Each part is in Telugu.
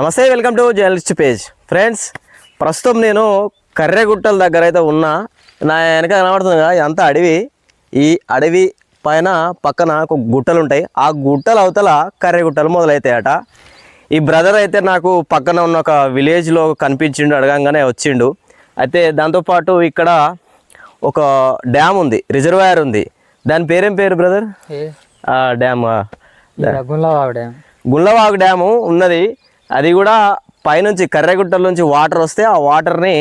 నమస్తే welcome to journalist page. Friends ప్రస్తుతం నేను కర్రెగుట్టల దగ్గర అయితే ఉన్నా. నా వెనక కనబడుతుంది కదా ఇదంతా అడవి. ఈ అడవి పైన పక్కన ఒక గుట్టలు ఉంటాయి. ఆ గుట్టల అవతల కర్రెగుట్టలు మొదలవుతాయట ఈ బ్రదర్ అయితే నాకు పక్కన ఉన్న ఒక విలేజ్లో కనిపించిండు అడగంగానే వచ్చిండు. అయితే దాంతోపాటు ఇక్కడ ఒక డ్యామ్ ఉంది రిజర్వాయర్ ఉంది. దాని పేరేం పేరు బ్రదర్? ఆ డ్యామ్. ఆ, గుండ్ల ఆవిడ గుళ్ళవాగు డ్యాము ఉన్నది. అది కూడా పైనుంచి కర్రెగుట్టల నుంచి వాటర్ వస్తే ఆ వాటర్ని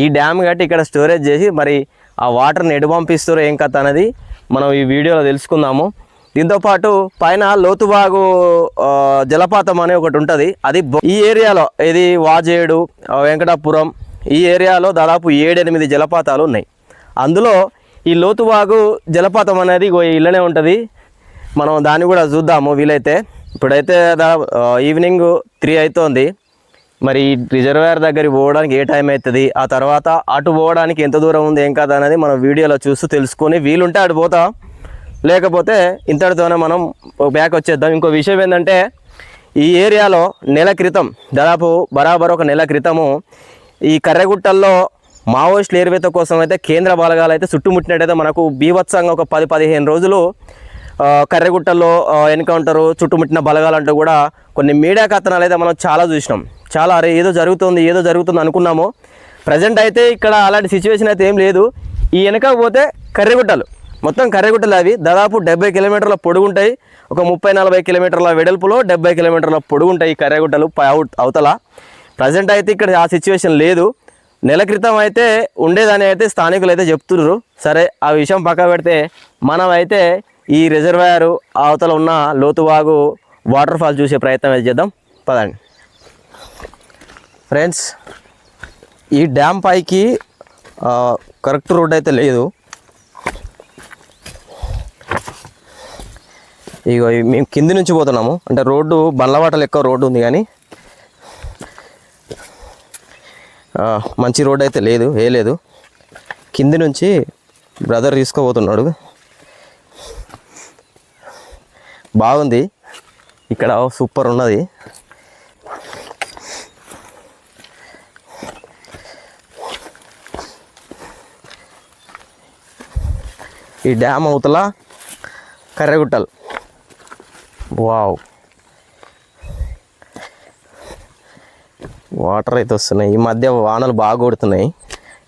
ఈ డ్యామ్ కట్టి ఇక్కడ స్టోరేజ్ చేసి మరి ఆ వాటర్ని ఎటు పంపిస్తారో ఏం కథ అనేది మనం ఈ వీడియోలో తెలుసుకుందాము. దీంతోపాటు పైన లోతుబాగు జలపాతం అనే ఒకటి ఉంటుంది. అది ఈ ఏరియాలో ఇది వాజేడు వెంకటాపురం ఈ ఏరియాలో దాదాపు ఏడెనిమిది జలపాతాలు ఉన్నాయి. అందులో ఈ లోతుబాగు జలపాతం అనేది ఇగో ఇళ్ళనే ఉంటుంది. మనం దాన్ని కూడా చూద్దాము వీలైతే. ఇప్పుడైతే దా ఈవినింగ్ త్రీ అవుతోంది మరి రిజర్వేర్ దగ్గరికి పోవడానికి ఏ టైం అవుతుంది ఆ తర్వాత అటు పోవడానికి ఎంత దూరం ఉంది ఏం కాదు అనేది మనం వీడియోలో చూస్తూ తెలుసుకొని వీలుంటే అటు పోతాం. లేకపోతే ఇంతటితోనే మనం బ్యాక్ వచ్చేద్దాం. ఇంకో విషయం ఏంటంటే ఈ ఏరియాలో నెల క్రితం దాదాపు బరాబర్ ఒక నెల క్రితము ఈ కర్రెగుట్టల్లో మావోయిస్టుల ఏరివేత కోసం అయితే కేంద్ర బలగాలు అయితే చుట్టుముట్టినట్టయితే మనకు బీభత్సంగా ఒక పది పదిహేను రోజులు ఆ, ఎన్కౌంటరు చుట్టుముట్టిన బలగాలంటూ కూడా కొన్ని మీడియా కథనాలు అయితే మనం చాలా చూసినాం. చాలా అరే ఏదో జరుగుతుంది ఏదో జరుగుతుంది అనుకున్నాము. ప్రజెంట్ అయితే ఇక్కడ అలాంటి సిచ్యువేషన్ అయితే ఏం లేదు. ఈ వెనక పోతే కర్రెగుట్టలు. మొత్తం కర్రెగుట్టలు అవి దాదాపు డెబ్బై కిలోమీటర్ల పొడుగుంటాయి ఒక ముప్పై నలభై కిలోమీటర్ల వెడల్పులో డెబ్బై కిలోమీటర్ల పొడుగుంటాయి ఈ కర్రెగుట్టలు పై అవుట్ అవతల. ప్రజెంట్ అయితే ఇక్కడ ఆ సిచ్యువేషన్ లేదు. నెల క్రితం అయితే ఉండేదని అయితే స్థానికులు అయితే చెప్తున్నారు సరే ఆ విషయం పక్క పెడితే మనం అయితే ఈ రిజర్వాయర్ అవతల ఉన్న లోతువాగు వాటర్ ఫాల్ చూసే ప్రయత్నం అయితే చేద్దాం. పదండి. ఫ్రెండ్స్ ఈ డ్యామ్ పైకి కరెక్ట్ రోడ్ అయితే లేదు. ఇగో మేము కింది నుంచి పోతున్నాము. అంటే రోడ్డు బండ్లవాటలు ఎక్కువ రోడ్డు ఉంది కానీ మంచి రోడ్ అయితే లేదు ఏ లేదు. కింది నుంచి బ్రదర్ తీసుకోబోతున్నాడు బాగుంది. ఇక్కడ సూపర్ ఉన్నది. ఈ డ్యామ్ అవతల కర్రెగుట్టలు. వావ్. వాటర్ అయితే వస్తున్నాయి. ఈ మధ్య వానలు బాగా కొడుతున్నాయి.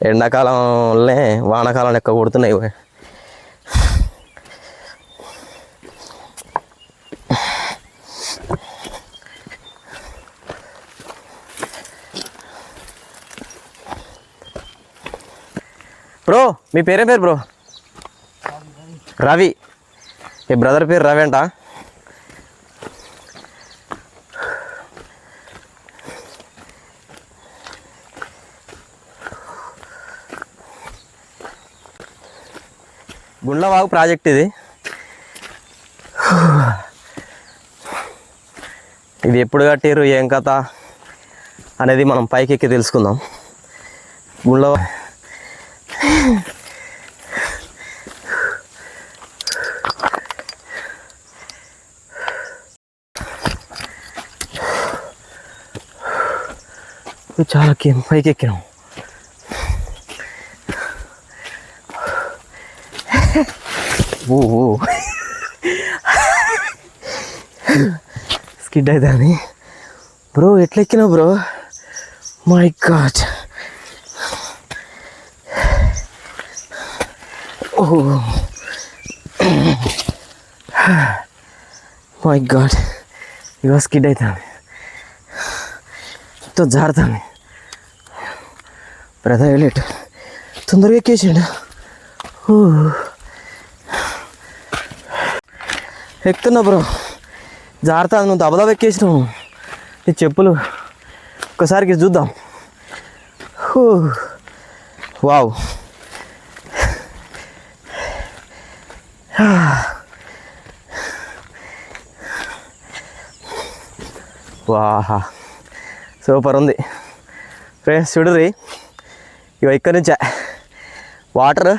ఎండాకాలంలోనే వానాకాలం ఎక్కువ కొడుతున్నాయి. బ్రో మీ పేరేం పేరు బ్రో? రవి. మీ బ్రదర్ పేరు రవి అంట. గుండ్లవాగు ప్రాజెక్ట్ ఇది. ఇది ఎప్పుడు కట్టారు ఏం కథ అనేది మనం పైకి ఎక్కి తెలుసుకుందాం గుండ్లవాగు చాలా పైకి ఎక్కినాం ఓ ఓ. స్కిడ్ అవుతుంది బ్రో ఎట్లా ఎక్కినావు bro? My god. Oh my god ఇవో స్కిడ్ అవుతుంది మొత్తం జారుతుంది బ్రదర్ వెళ్ళేట తొందరగా ఎక్కేసిండు ఊ. ఎక్కుతున్నా బ్రో జాగ్రత్త నువ్వు దబదబ ఎక్కేసినావు నీ చెప్పులు ఒక్కసారికి చూద్దాం హూ. వావ్ వాహా. సూపర్ ఉంది. ఫ్రెండ్స్ చూడుర్రి. ఇవి ఇక్కడి నుంచే. వాటర్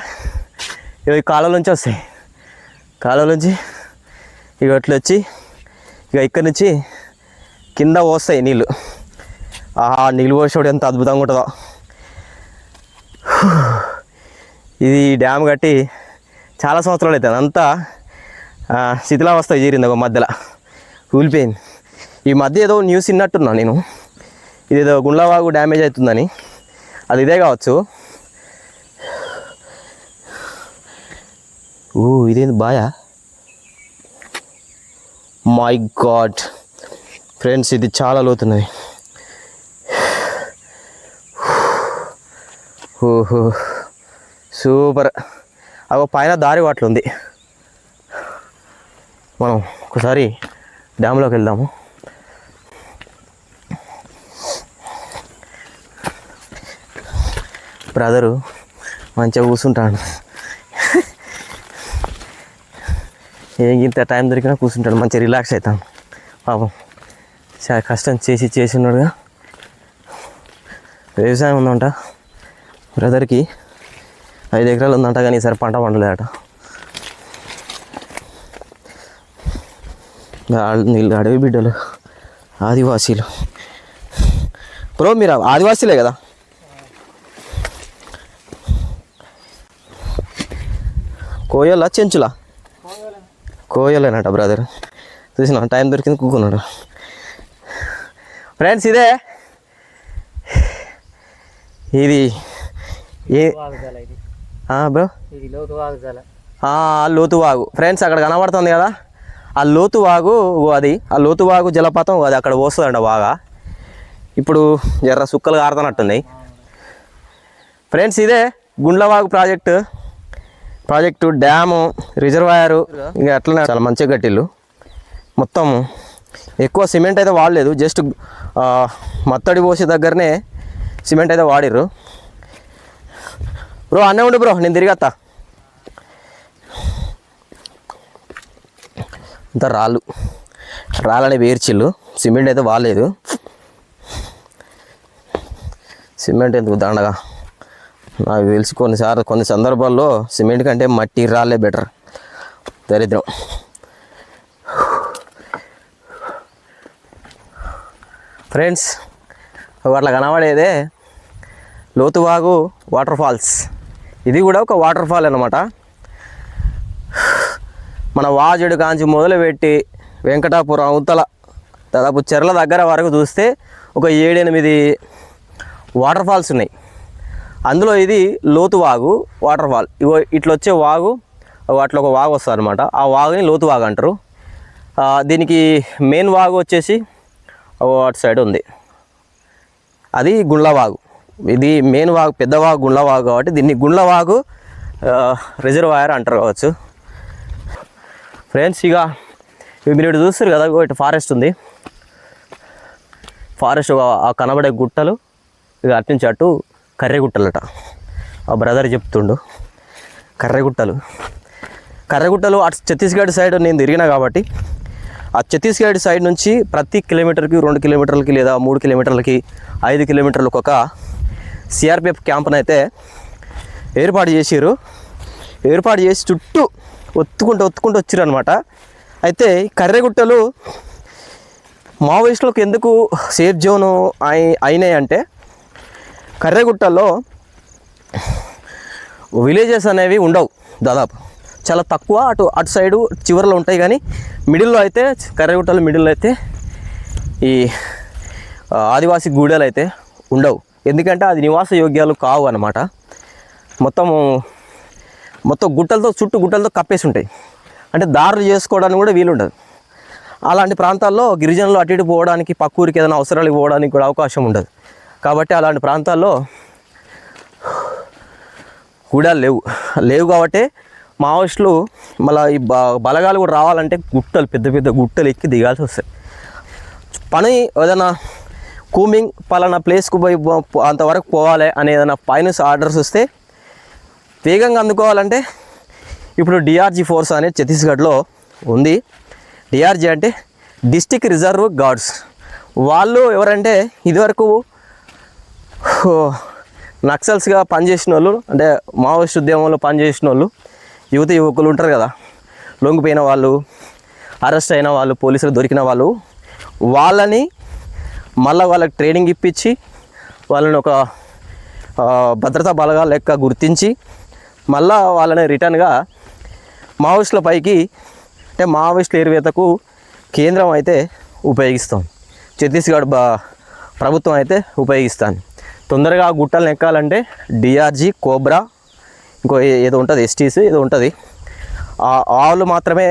ఇవి కాలువ నుంచి వస్తాయి. కాలువ నుంచి ఇక అట్లా వచ్చి ఇక ఇక్కడి నుంచి కింద పోస్తాయి నీళ్ళు. ఆ నీళ్ళు పోసేవాడు ఎంత అద్భుతంగా ఉంటుందో. ఇది డ్యామ్ కట్టి చాలా సంవత్సరాలు అవుతుంది అంతా శిథిలావస్థ చేరింది ఒక మధ్యలో. కూలిపోయింది ఈ మధ్య ఏదో న్యూస్ విన్నట్టున్నా నేను. ఇదేదో గుండ్లవాగు డ్యామేజ్ అవుతుందని. అది ఇదే కావచ్చు. ఓ ఇదేంది బాయా? మై గాడ్ ఫ్రెండ్స్ ఇది చాలా లోతున్నది. ఓహో. సూపర్. అవి పైన దారి వాట్లు ఉంది మనం ఒకసారి డ్యామ్లోకి వెళ్దాము. బ్రదరు మంచిగా కూర్చుంటాడు. ఏం ఇంత టైం దొరికినా కూర్చుంటాడు. మంచిగా రిలాక్స్ అవుతాను పాపం చాలా కష్టం చేసి చేసి ఉన్నాడుగా. వ్యవసాయం ఉందంట. బ్రదర్కి ఐదు ఎకరాలు ఉందంట కానీ ఈసారి పంట పండలేదట. వీళ్ళు అడవి బిడ్డలు. ఆదివాసీలు. బ్రో మీరు ఆదివాసీలే కదా? కోయలా చెంచులా? కోయలేనట బ్రదర్. చూసిన టైం దొరికింది కూకున్నాడు. ఫ్రెండ్స్ ఇదే. ఇది ఏ ఇది బ్రో ఇది లోతు వాగుజాల ఆ లోతు వాగు. ఫ్రెండ్స్ అక్కడ కనబడుతుంది కదా? ఆ లోతు వాగు ఓ అది. ఆ లోతు వాగు జలపాతం అది అక్కడ పోస్తుందంట బాగా. ఇప్పుడు జర్ర సుక్కలు కారుతున్నట్టున్నాయి. ఫ్రెండ్స్ ఇదే Gundlavagu project. Project dam reservoir. ఇంకా అట్లనే చాలా మంచిగా కట్టిల్లు. మొత్తం ఎక్కువ సిమెంట్ అయితే వాడలేదు. జస్ట్ మత్తడి పోసే దగ్గరనే సిమెంట్ అయితే వాడిర్రు. బ్రో అన్నే ఉండు బ్రో నేను తిరిగత్తా. అంతా రాళ్ళు. రాళ్ళని వేర్చిల్లు సిమెంట్ అయితే వాలేదు సిమెంట్ ఎందుకు దండగా? నాకు తెలిసి కొన్నిసార్లు కొన్ని సందర్భాల్లో సిమెంట్ కంటే మట్టి రాళ్ళే బెటర్. దరిద్రం. ఫ్రెండ్స్ అట్లా కనబడేదే లోతువాగు వాటర్ ఫాల్స్. ఇది కూడా ఒక వాటర్ ఫాల్ అనమాట మన వాజుడు కాంచి మొదలుపెట్టి వెంకటాపురం అవతల దాదాపు చెర్ల దగ్గర వరకు చూస్తే ఒక ఏడెనిమిది వాటర్ ఫాల్స్ ఉన్నాయి. అందులో ఇది లోతు వాగు వాటర్ ఫాల్ ఇగో ఇట్లా వచ్చే వాగు అట్లా ఒక వాగు వస్తుంది అనమాట ఆ వాగుని లోతు వాగు అంటారు. దీనికి మెయిన్ వాగు వచ్చేసి అటు సైడ్ ఉంది. అది గుండ్లవాగు ఇది మెయిన్ వాగు పెద్దవాగు గుండ్లవాగు కాబట్టి దీన్ని గుండ్లవాగు రిజర్వాయర్ అంటారు కావచ్చు. ఫ్రెండ్స్ ఇక ఇవి మీరు ఇటు చూస్తారు కదా ఇటు ఫారెస్ట్ ఉంది. ఫారెస్ట్ ఆ కనబడే గుట్టలు ఇక అట్నుంచి అటు కర్రెగుట్టలట ఆ బ్రదర్ చెప్తుండు కర్రెగుట్టలు కర్రెగుట్టలు అటు ఛత్తీస్గఢ్ సైడ్ నేను తిరిగినా కాబట్టి ఆ ఛత్తీస్గఢ్ సైడ్ నుంచి ప్రతి కిలోమీటర్కి రెండు కిలోమీటర్లకి లేదా మూడు కిలోమీటర్లకి ఐదు కిలోమీటర్లకు ఒక సిఆర్పిఎఫ్ క్యాంప్ని అయితే ఏర్పాటు చేసిరు ఏర్పాటు చేసి చుట్టూ ఒత్తుకుంటూ ఒత్తుకుంటూ వచ్చారు అనమాట అయితే కర్రెగుట్టలు మావోయిస్టులకు ఎందుకు సేఫ్ జోన్ అయి అయినాయి అంటే కర్రెగుట్టల్లో విలేజెస్ అనేవి ఉండవు దాదాపు. చాలా తక్కువ అటు అటు సైడు చివరిలో ఉంటాయి కానీ మిడిల్లో అయితే కర్రెగుట్టలు మిడిల్లో అయితే ఈ ఆదివాసీ గూడెలు అయితే ఉండవు. ఎందుకంటే అది నివాస యోగ్యాలు కావు అన్నమాట. మొత్తం మొత్తం గుట్టలతో చుట్టూ గుట్టలతో కప్పేసి ఉంటాయి అంటే దారులు చేసుకోవడానికి కూడా వీలుండదు. అలాంటి ప్రాంతాల్లో గిరిజనులు అటు ఇటు పోవడానికి పక్క ఊరికి ఏదైనా అవసరాలు పోవడానికి కూడా అవకాశం ఉండదు. కాబట్టి అలాంటి ప్రాంతాల్లో కూడా లేవు. లేవు కాబట్టి మావోయిస్టులు మళ్ళీ ఈ బ- బలగాలు కూడా రావాలంటే గుట్టలు పెద్ద పెద్ద గుట్టలు ఎక్కి దిగాల్సి వస్తాయి. పని ఏదైనా కూమింగ్ పలానా ప్లేస్కు పోయి అంతవరకు పోవాలి అనే ఏదైనా ఫైనాన్స్ ఆర్డర్స్ వస్తే వేగంగా అందుకోవాలంటే ఇప్పుడు డిఆర్జీ ఫోర్స్ అనేది ఛత్తీస్గఢ్లో ఉంది. డిఆర్జీ అంటే డిస్టిక్ రిజర్వ్ గార్డ్స్. వాళ్ళు ఎవరంటే ఇదివరకు నక్సల్స్గా పనిచేసిన వాళ్ళు అంటే మావోయిస్ట్ ఉద్యమంలో పనిచేసిన వాళ్ళు యువత యువకులు ఉంటారు కదా లొంగిపోయిన వాళ్ళు అరెస్ట్ అయిన వాళ్ళు పోలీసులు దొరికిన వాళ్ళు వాళ్ళని మళ్ళీ వాళ్ళకి ట్రైనింగ్ ఇప్పించి వాళ్ళని ఒక భద్రతా బలగా లెక్క గుర్తించి మళ్ళా వాళ్ళని రిటర్న్గా మావోయిస్టుల పైకి అంటే మావోయిస్టుల ఎరువేతకు కేంద్రం అయితే ఉపయోగిస్తాం. ఛత్తీస్గఢ్ బా ప్రభుత్వం అయితే ఉపయోగిస్తాను తొందరగా ఆ గుట్టలు ఎక్కాలంటే డిఆర్జీ కోబ్రా ఇంకో ఏదో ఉంటుంది ఎస్టీస్ ఏదో ఉంటుంది. ఆ వాళ్ళు మాత్రమే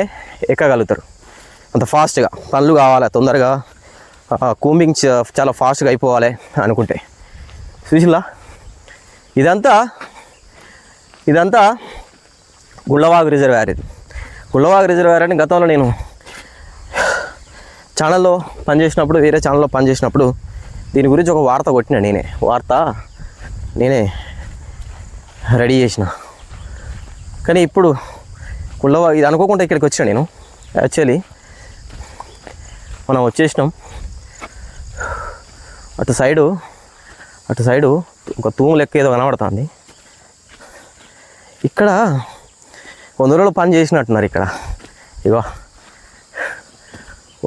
ఎక్కగలుగుతారు. అంత ఫాస్ట్గా పనులు కావాలి తొందరగా? కూంబింగ్ చాలా ఫాస్ట్గా అయిపోవాలి అనుకుంటే. చూసిలా ఇదంతా ఇదంతా గుళ్ళవాగు రిజర్వేర్ ఇది. గుళ్ళవాగు రిజర్వేర్ అని గతంలో నేను ఛానల్లో పనిచేసినప్పుడు వేరే ఛానల్లో పనిచేసినప్పుడు దీని గురించి ఒక వార్త కొట్టిన నేనే. వార్త నేనే రెడీ చేసిన. కానీ ఇప్పుడు గుళ్ళవా ఇది అనుకోకుండా ఇక్కడికి వచ్చిన నేను. యాక్చువల్లీ మనం వచ్చేసినాం. అటు సైడు అటు సైడు ఒక తూము లెక్క ఏదో కనబడుతుంది. ఇక్కడ వంద రోజులు పని చేసినట్టున్నారు ఇక్కడ. ఇగో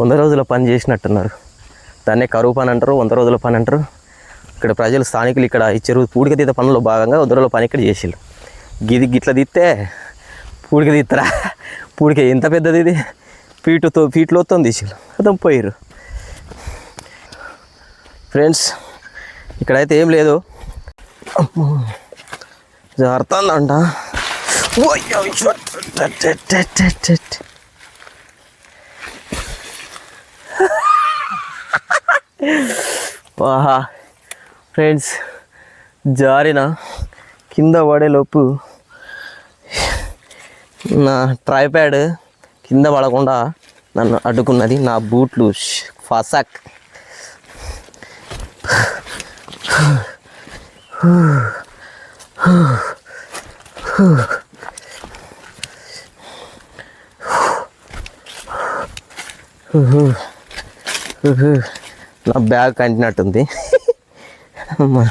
వంద రోజుల పని చేసినట్టున్నారు. దాన్నే కరువు పని అంటారు వంద రోజుల పని అంటారు. ఇక్కడ ప్రజలు స్థానికులు ఇక్కడ ఇచ్చారు పూడిక తీత పనుల్లో భాగంగా వంద రోజుల పని ఇక్కడ చేసిళ్ళు. గిది గిట్ల తీస్తే పూడిక తీస్తారా పూడిక ఎంత పెద్దది ఇది? ఫీటుతో ఫీట్లోతో తీసిళ్ళు. అతను పోయారు ఫ్రెండ్స్ ఇక్కడైతే ఏం లేదు. జారుతుందంట ఓయ్యో, వాహా ఫ్రెండ్స్ జారిన కింద పడేలోపు నా ట్రైప్యాడ్ కింద పడకుండా నన్ను అడ్డుకున్నది నా బూట్లు. ఫాసాక్. నా బ్యాగ్ కంటినట్టుంది. అమ్మా.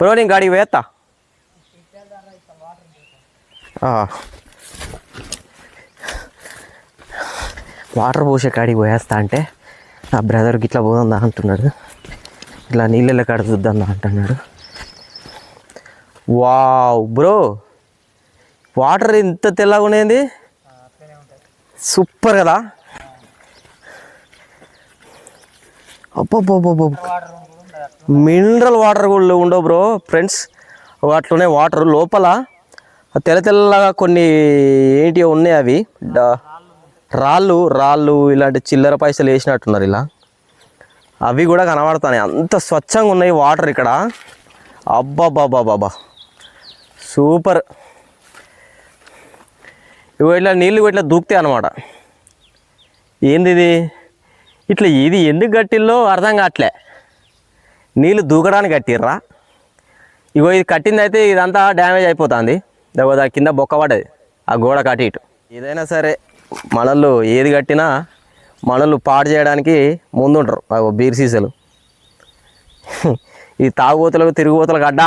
బ్రో నేను గాడికి వేస్తా వాటర్ పోసే కాడికి పోయేస్తా అంటే నా బ్రదర్కి ఇట్లా పోదా అంటున్నాడు. ఇట్లా నీళ్ళల్లో కాడ చూద్దాం అంటున్నాడు. వావ్ బ్రో వాటర్ ఇంత తెల్లగా ఉండేది సూపర్ కదా. అబ్బబ్బబ్బబ్బ. మినరల్ వాటర్ కూడా ఉండవు బ్రో ఫ్రెండ్స్. వాటిలోనే వాటర్ లోపల. తెల్ల తెల్లగా కొన్ని ఏంటి ఉన్నాయి అవి. డా- రాళ్ళు రాళ్ళు ఇలాంటి చిల్లర పైసలు వేసినట్టున్నారు ఇలా. అవి కూడా కనబడుతున్నాయి అంత స్వచ్ఛంగా ఉన్నాయి వాటర్ ఇక్కడ. అబ్బాబాబాబాబా సూపర్. ఇవి ఇట్లా నీళ్ళు ఇట్లా దూకుతాయి అనమాట ఏంది ఇది ఇట్లా ఇది ఎందుకు కట్టిల్లో? అర్థం కావట్లే. నీళ్ళు దూకడానికి కట్టిర్రా? ఇగో ఇది కట్టింది అయితే ఇదంతా డ్యామేజ్ అయిపోతుంది. దా కింద బొక్క పడ్డది. ఆ గోడ కట్టి ఇటు. ఏదైనా సరే మనలు ఏది కట్టినా మనలు పాడు చేయడానికి ముందుంటారు. బీర్ సీసాలు. ఈ తాగుబోతులకు తిరుగుబోతులకు అడ్డా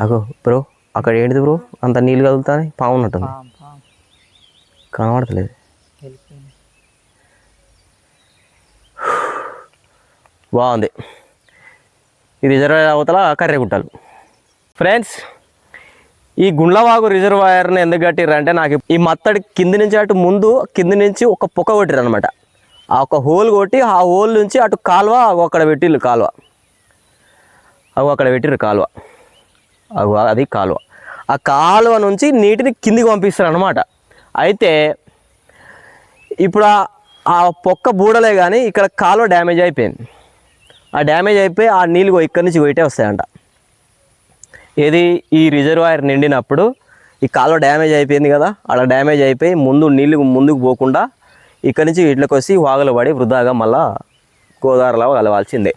అగో బ్రో అక్కడ ఏంటిది బ్రో? అంత నీళ్ళు కదులుతాయి పాము ఉన్నట్టుంది. కనబడతలేదు. బాగుంది. ఈ రిజర్వాయర్ అవతల కర్రెగుట్టలు. ఫ్రెండ్స్ ఈ గుండ్లవాగు రిజర్వాయర్ని ఎందుకు కట్టిరంటే అంటే నాకు ఈ మత్తడి కింది నుంచి అటు ముందు కింది నుంచి ఒక పొక్క కొట్టిరు అనమాట ఆ ఒక హోల్ కొట్టి ఆ హోల్ నుంచి అటు కాలువ అక్కడ పెట్టిర్రు కాలువ. అవి అక్కడ పెట్టిర్రు కాలువ. అగో అది కాలువ. ఆ కాలువ నుంచి నీటిని కిందికి పంపిస్తారు అనమాట అయితే ఇప్పుడు ఆ- పొక్క బూడలే కానీ ఇక్కడ కాలువ డ్యామేజ్ అయిపోయింది. ఆ డ్యామేజ్ అయిపోయి ఆ నీళ్ళు ఇక్కడి నుంచి పోయిటే వస్తాయంట. ఏది? ఈ రిజర్వాయర్ నిండినప్పుడు ఈ కాలువ డ్యామేజ్ అయిపోయింది కదా అలా డ్యామేజ్ అయిపోయి ముందు నీళ్ళు ముందుకు పోకుండా ఇక్కడి నుంచి ఇట్లకి వచ్చి వాగులు పడి వృధాగా మళ్ళా గోదావరిలో కలవాల్సిందే.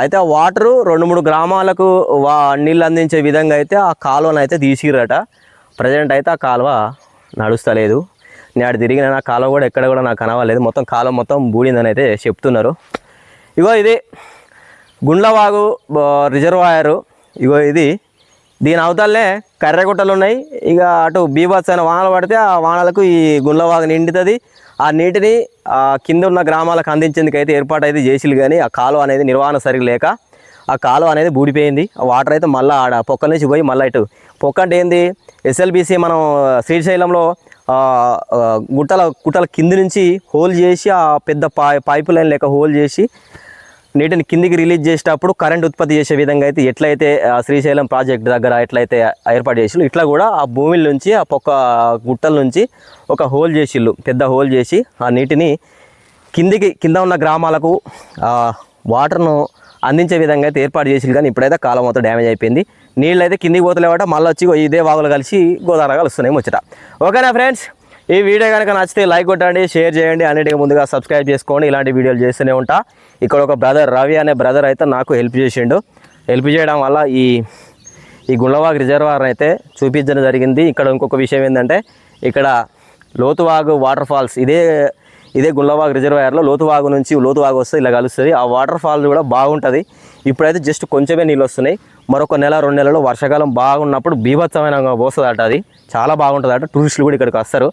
అయితే ఆ వాటరు రెండు మూడు గ్రామాలకు వా నీళ్ళు అందించే విధంగా అయితే ఆ కాలువను అయితే తీసిరట ప్రజెంట్ అయితే ఆ కాలువ నడుస్తలేదు. నేడు తిరిగిన నా కాలువ కూడా ఎక్కడ కూడా నాకు కనవలేదు మొత్తం కాలువ మొత్తం బూడిందని అయితే చెప్తున్నారు. ఇగో ఇది గుండ్లవాగు రిజర్వాయరు. ఇగో ఇది దీని అవతలనే కర్రెగుట్టలు ఉన్నాయి. ఇక అటు బీభత్సైన వానలు పడితే ఆ వానలకు ఈ గుండ్లవాగు నిండుతుంది. ఆ నీటిని కింద ఉన్న గ్రామాలకు అందించేందుకు అయితే ఏర్పాటు అయితే చేసిలు కానీ ఆ కాలువ అనేది నిర్వహణ సరిగ్గా లేక ఆ కాలువ అనేది బూడిపోయింది. ఆ వాటర్ అయితే మళ్ళీ ఆడ పొక్కల నుంచి పోయి మళ్ళీ ఇటు పొక్క అంటే ఏంది? ఎస్ఎల్బీసీ మనం శ్రీశైలంలో గుట్టల గుట్టల కింది నుంచి హోల్ చేసి ఆ పెద్ద పై పైపు లైన్ లెక్క హోల్ చేసి నీటిని కిందికి రిలీజ్ చేసేటప్పుడు కరెంట్ ఉత్పత్తి చేసే విధంగా అయితే ఎట్లయితే శ్రీశైలం ప్రాజెక్ట్ దగ్గర ఎట్లయితే ఏర్పాటు చేసిళ్ళు ఇట్లా కూడా ఆ భూమిల నుంచి ఆ పొక్క గుట్టల నుంచి ఒక హోల్ చేసిళ్ళు పెద్ద హోల్ చేసి ఆ నీటిని కిందికి కింద ఉన్న గ్రామాలకు వాటర్ను అందించే విధంగా అయితే ఏర్పాటు చేసింది కానీ ఇప్పుడైతే కాలం మొత్తం డ్యామేజ్ అయిపోయింది. నీళ్ళు అయితే కిందికి పోతలేవాట మళ్ళీ వచ్చి ఇదే వాగులు కలిసి గోదావరి కలుస్తున్నాయి ముచ్చట. ఓకేనా ఫ్రెండ్స్? ఈ వీడియో కనుక నచ్చితే లైక్ కొట్టండి షేర్ చేయండి అన్నిటికీ ముందుగా సబ్స్క్రైబ్ చేసుకోండి. ఇలాంటి వీడియోలు చేస్తూనే ఉంటా. ఇక్కడ ఒక బ్రదర్ రవి అనే బ్రదర్ అయితే నాకు హెల్ప్ చేసిండు. హెల్ప్ చేయడం వల్ల ఈ ఈ గుండ్లవాగు రిజర్వాయర్ అయితే చూపించడం జరిగింది. ఇక్కడ ఇంకొక విషయం ఏంటంటే ఇక్కడ లోతువాగు వాటర్ ఫాల్స్ ఇదే ఇదే గుండ్లవాగు రిజర్వాయర్లో లోతువాగు నుంచి లోతువాగు వస్తే ఇలా కలుస్తుంది. ఆ వాటర్ ఫాల్ కూడా బాగుంటుంది. ఇప్పుడైతే జస్ట్ కొంచెమే నీళ్ళు వస్తున్నాయి. మరొక నెల రెండు నెలలు వర్షాకాలం బాగున్నప్పుడు బీభత్సమైన పోస్తుంది అట అది. చాలా బాగుంటుంది అట టూరిస్టులు కూడా ఇక్కడికి వస్తారు.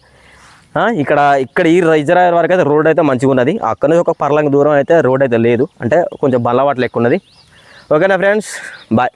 ఇక్కడ ఇక్కడ ఈ రిజర్వాయర్ వరకు అయితే రోడ్ అయితే మంచిగా ఉన్నది. అక్కడ నుంచి ఒక పర్లంగ దూరం అయితే రోడ్ అయితే లేదు. అంటే కొంచెం బల్లవాట్లు ఎక్కువ ఉన్నది ఓకేనా ఫ్రెండ్స్? బాయ్.